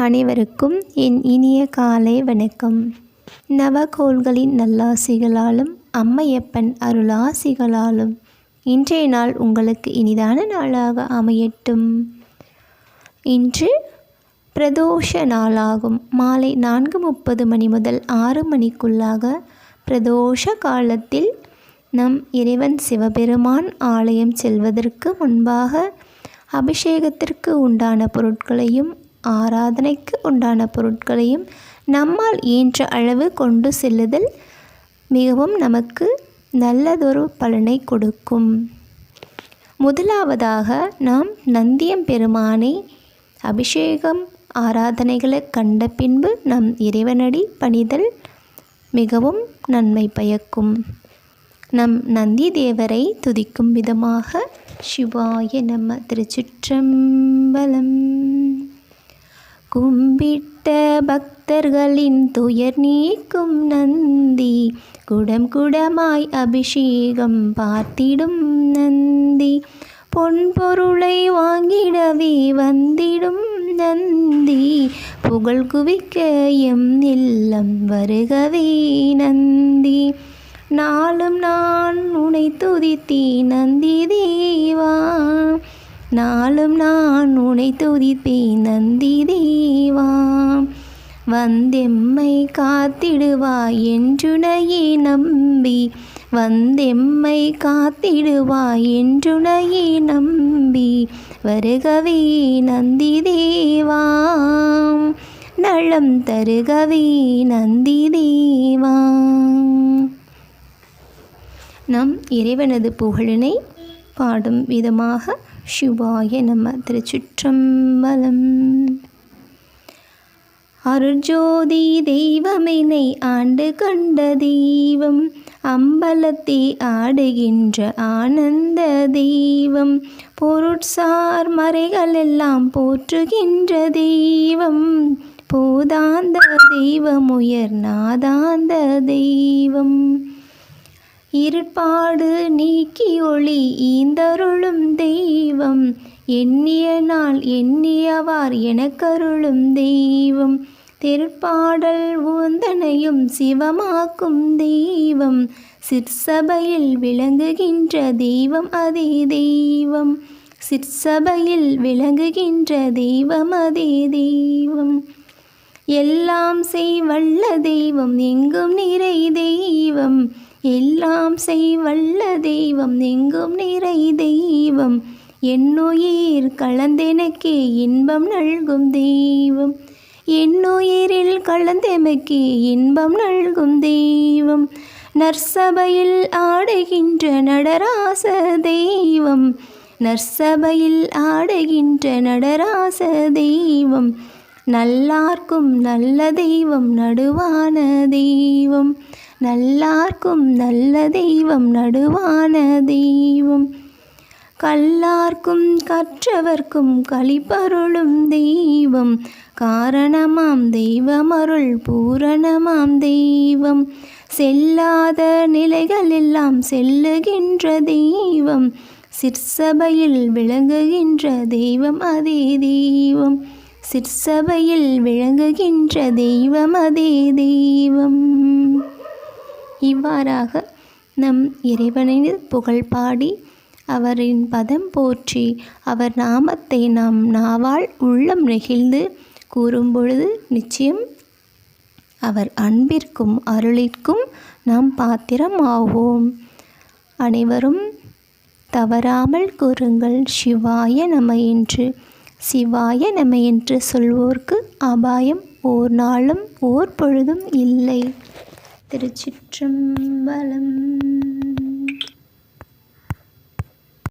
அனைவருக்கும் என் இனிய காலை வணக்கம். நவகோள்களின் நல்லாசிகளாலும் அம்மையப்பன் அருளாசிகளாலும் இன்றைய நாள் உங்களுக்கு இனிதான நாளாக அமையட்டும். இன்று பிரதோஷ நாளாகும். மாலை நான்கு முப்பது மணி முதல் ஆறு மணிக்குள்ளாக பிரதோஷ காலத்தில் நம் இறைவன் சிவபெருமான் ஆலயம் செல்வதற்கு முன்பாக அபிஷேகத்திற்கு உண்டான பொருட்களையும் ஆராதனைக்கு உண்டான பொருட்களையும் நம்மால் இயன்ற அளவு கொண்டு செல்லுதல் மிகவும் நமக்கு நல்லதொரு பலனை கொடுக்கும். முதலாவதாக நாம் நந்தியம் பெருமானை அபிஷேகம் ஆராதனைகளை கண்ட பின்பு நம் இறைவனடி பணிதல் மிகவும் நன்மை பயக்கும். நம் நந்தி தேவரை துதிக்கும் விதமாக சிவாய நம்ம திருச்சிற்றம்பலம். கும்பிட்ட பக்தர்களின் துயர் நீக்கும் நந்தி. குடம் குடமாய் அபிஷேகம் பார்த்திடும் நந்தி. பொன்பொருளை வாங்கிடவே வந்திடும் நந்தி. புகழ் குவிக்க எம் இல்லம் வருகவே நந்தி. நாளும் நான் உனை துதித்தி நந்தி தேவா. நாளும் நான் உனை துதிப்பேன் நந்தி தேவா. வந்தெம்மை காத்திடுவாய் என்றுனையே நம்பி. வந்தெம்மை காத்திடுவாய் என்றுனையே நம்பி. வருகவே நந்தி தேவா. நலம் தருகவே நந்தி தேவா. நம் இறைவனது புகழினை பாடும் விதமாக சிவாய நம்ம திருச்சிற்றம்பலம். அருஜோதி தெய்வமினை ஆண்டு கண்ட தெய்வம் அம்பலத்தை ஆடுகின்ற ஆனந்த தெய்வம் பொருட்சார் மறைகளெல்லாம் போற்றுகின்ற தெய்வம் போதாந்த தெய்வம் உயர் நாதாந்த தெய்வம். இருட்பாடு நீக்கி ஒளி ஈந்தருளும் தெய்வம். எண்ணிய நாள் எண்ணியவார் எனக்கருளும் தெய்வம். திருப்பாடல் ஊந்தனையும் சிவமாக்கும் தெய்வம். சிற்சபையில் விளங்குகின்ற தெய்வம் அதே தெய்வம். சிற்சபையில் விளங்குகின்ற தெய்வம் அதே தெய்வம். எல்லாம் செய்வல்ல தெய்வம் எங்கும் நிறை தெய்வம். எல்லாம் செய்வல்ல தெய்வம் எங்கும் நிறை தெய்வம். என்னுயிர் கலந்தெனக்கே இன்பம் நல்கும் தெய்வம். என்னுயிரில் கலந்தெமக்கே இன்பம் நல்கும் தெய்வம். நற்சபையில் ஆடுகின்ற நடராச தெய்வம். நற்சபையில் ஆடுகின்ற நடராச தெய்வம். நல்லார்க்கும் நல்ல தெய்வம் நடுவான தெய்வம். நல்லார்க்கும் நல்ல தெய்வம் நடுவான தெய்வம். கல்லார்க்கும் கற்றவர்க்கும் கழிப்பருளும் தெய்வம். காரணமாம் தெய்வமருள் பூரணமாம் தெய்வம். செல்லாத நிலைகள் எல்லாம் செல்லுகின்ற தெய்வம். சிற்சபையில் விளங்குகின்ற தெய்வம் அதே தெய்வம். சிற்சபையில் விளங்குகின்ற தெய்வம் அதே தெய்வம். இவ்வாறாக நம் இறைவனின் புகழ் பாடி அவரின் பதம் போற்றி அவர் நாமத்தை நாம் நாவால் உள்ளம் நெகிழ்ந்து கூறும்பொழுது நிச்சயம் அவர் அன்பிற்கும் அருளிற்கும் நாம் பாத்திரம் ஆவோம் அனைவரும் தவறாமல் கூறுங்கள் சிவாய நம என்று சிவாய நம என்று சொல்வோர்க்கு அபாயம் ஓர் நாளும் ஓர் பொழுதும் இல்லை. திருச்சிற்றம்பலம்